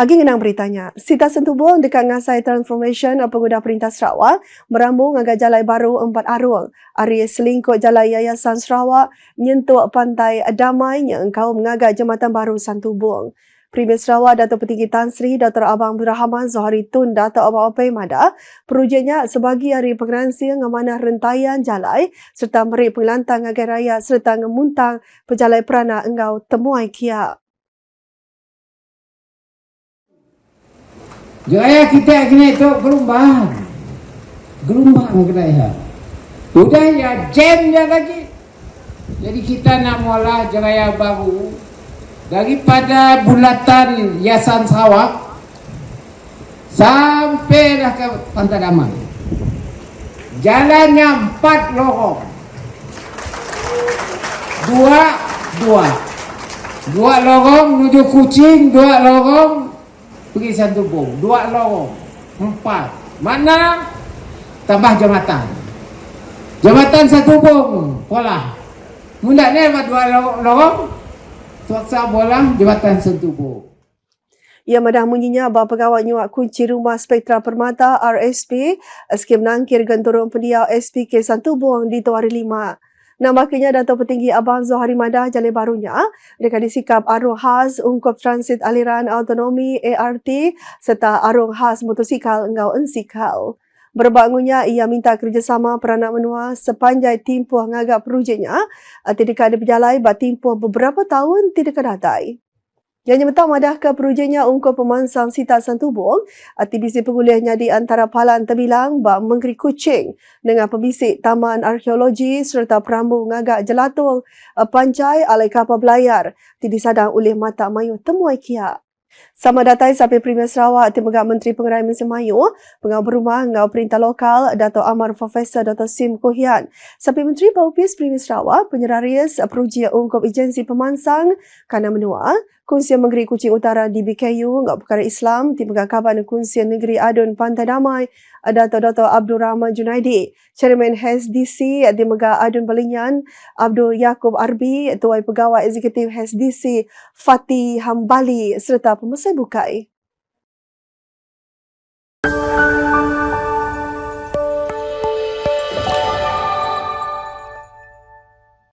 Agi ngenang beritanya, Sita Sentubong dekat Ngasai Transformation Pengguna Perintah Sarawak merambung agak jalai baru empat arung. Ari selingkuk jalai Yayasan Sarawak nyentuh pantai damai yang engkau mengagak jambatan baru Santubong. Premier Sarawak Dato' Petinggi Tan Sri Dr. Abang Rahman Zohari Tun Dato' Abang Opai Mada perujiannya sebagai hari pengeransi ngamanah rentayan jalai serta meri pengelantang agar raya serta ngemuntang pejalai perana engkau temuai kia. Jaya kita kena itu gelombang. Gelombang kena ya. Sudah ya jam ya lagi. Jadi kita nak mula jaya baru daripada bulatan Yayasan Sarawak sampai dah ke Pantai Damai. Jalannya empat lorong. Dua, dua. Dua lorong menuju Kuching, dua lorong pergi Santubong. Dua lorong. Empat. Mana? Tambah jambatan. Jambatan Santubong. Pola. Mula ni ada dua lorong. Suaksa bola jambatan Santubong. Ia madah munyinya bahawa pegawai nyuak kunci rumah Spektra Permata RSP skim nangkir genturung pendiau SPK Santubong di Tuari Lima. Nampaknya Dato' Petinggi Abang Zohari Madah Jalai Barunya dekat disikap arung khas ungkup transit aliran autonomi ART serta arung khas motosikal engau ensikal. Berbangunnya ia minta kerjasama peranak menua sepanjang timpuh ngagak perujiannya tidak ada berjalai bat timpuh beberapa tahun tidak datai. Yang nyata madah ke perujiannya ungkup pemansang Sita Santubong, aktivisi pengulihnya di antara Palan Tebilang, Bak Mengeri Kuching dengan pembisik Taman Arkeologi serta Perambu Ngagak Jelatung, eh, Pancai Alai Kapal Belayar, tidak disadang oleh mata mayu temuai kia. Sama datai sampai Premier Sarawak Timbaga Menteri Pengerai Mesin Mayu, Pengawal Berumah Ngau Perintah Lokal Dato' Amar Profesor Dr. Sim Kohian. Sampai Menteri Baupis Premier Sarawak Penyeraris Perujian Ungkup Agensi Pemansang Kana Menua, Kunsian Negeri Kuching Utara di BKU Ngau Perkara Islam, Timbaga Kaban Kunsian Negeri Adun Pantai Damai, Dato' Dr. Abdul Rahman Junaidi, Chairman HSDC Timbaga Adun Balinyan, Abdul Yaakob Arbi, Tuai Pegawai Eksekutif HSDC Fatih Hambali serta Tapos masaya bukay.